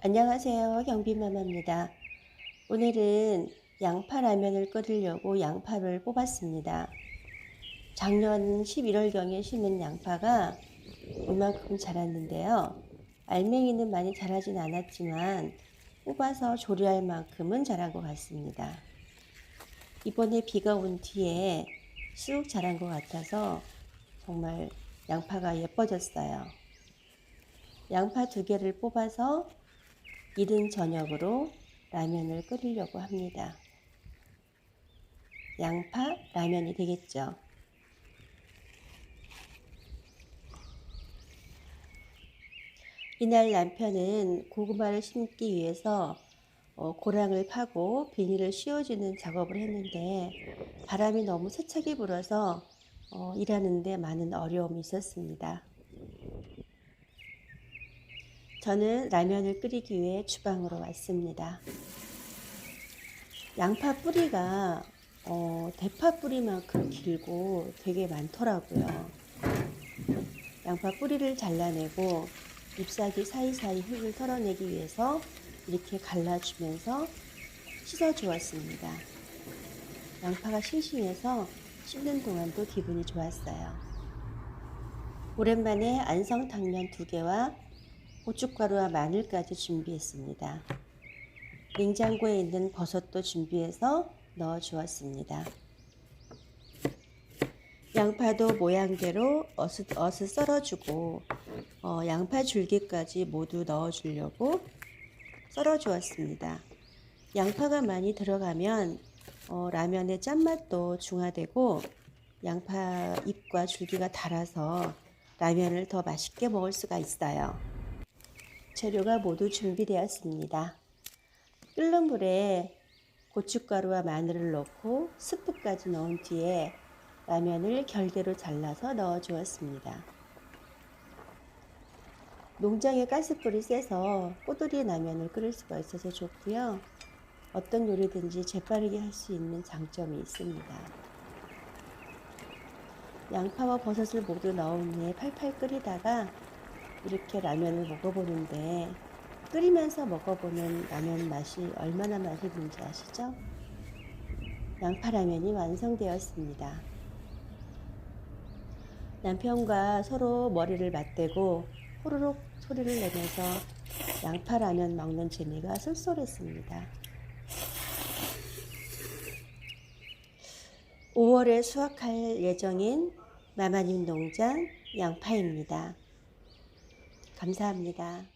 안녕하세요. 경비마마입니다. 오늘은 양파 라면을 끓이려고 양파를 뽑았습니다. 작년 11월경에 심은 양파가 이만큼 자랐는데요. 알맹이는 많이 자라진 않았지만 뽑아서 조리할 만큼은 자란 것 같습니다. 이번에 비가 온 뒤에 쑥 자란 것 같아서 정말 양파가 예뻐졌어요. 양파 두 개를 뽑아서 이른 저녁으로 라면을 끓이려고 합니다. 양파 라면이 되겠죠. 이날 남편은 고구마를 심기 위해서 어, 고랑을 파고 비닐을 씌워주는 작업을 했는데 바람이 너무 세차게 불어서 어, 일하는데 많은 어려움이 있었습니다. 저는 라면을 끓이기 위해 주방으로 왔습니다. 양파 뿌리가 어, 대파 뿌리만큼 길고 되게 많더라고요. 양파 뿌리를 잘라내고 잎사귀 사이사이 흙을 털어내기 위해서 이렇게 갈라주면서 씻어 주었습니다. 양파가 싱싱해서 씹는 동안도 기분이 좋았어요. 오랜만에 안성탕면 두 개와 고춧가루와 마늘까지 준비했습니다. 냉장고에 있는 버섯도 준비해서 넣어 주었습니다. 양파도 모양대로 어슷, 어슷 썰어주고 어, 양파 줄기까지 모두 넣어 주려고 썰어 주었습니다. 양파가 많이 들어가면 어, 라면의 짠맛도 중화되고 양파 잎과 줄기가 달아서 라면을 더 맛있게 먹을 수가 있어요. 재료가 모두 준비되었습니다. 끓는 물에 고춧가루와 마늘을 넣고 스프까지 넣은 뒤에 라면을 결대로 잘라서 넣어 주었습니다. 농장의 가스불이 세서 꼬들이 라면을 끓일 수가 있어서 좋고요. 어떤 요리든지 재빠르게 할 수 있는 장점이 있습니다. 양파와 버섯을 모두 넣은 후에 팔팔 끓이다가 이렇게 라면을 먹어보는데 끓이면서 먹어보는 라면 맛이 얼마나 맛있는지 아시죠? 양파 라면이 완성되었습니다. 남편과 서로 머리를 맞대고 호로록 소리를 내면서 양파 라면 먹는 재미가 쏠쏠했습니다. 5월에 수확할 예정인 마마님 농장 양파입니다. 감사합니다.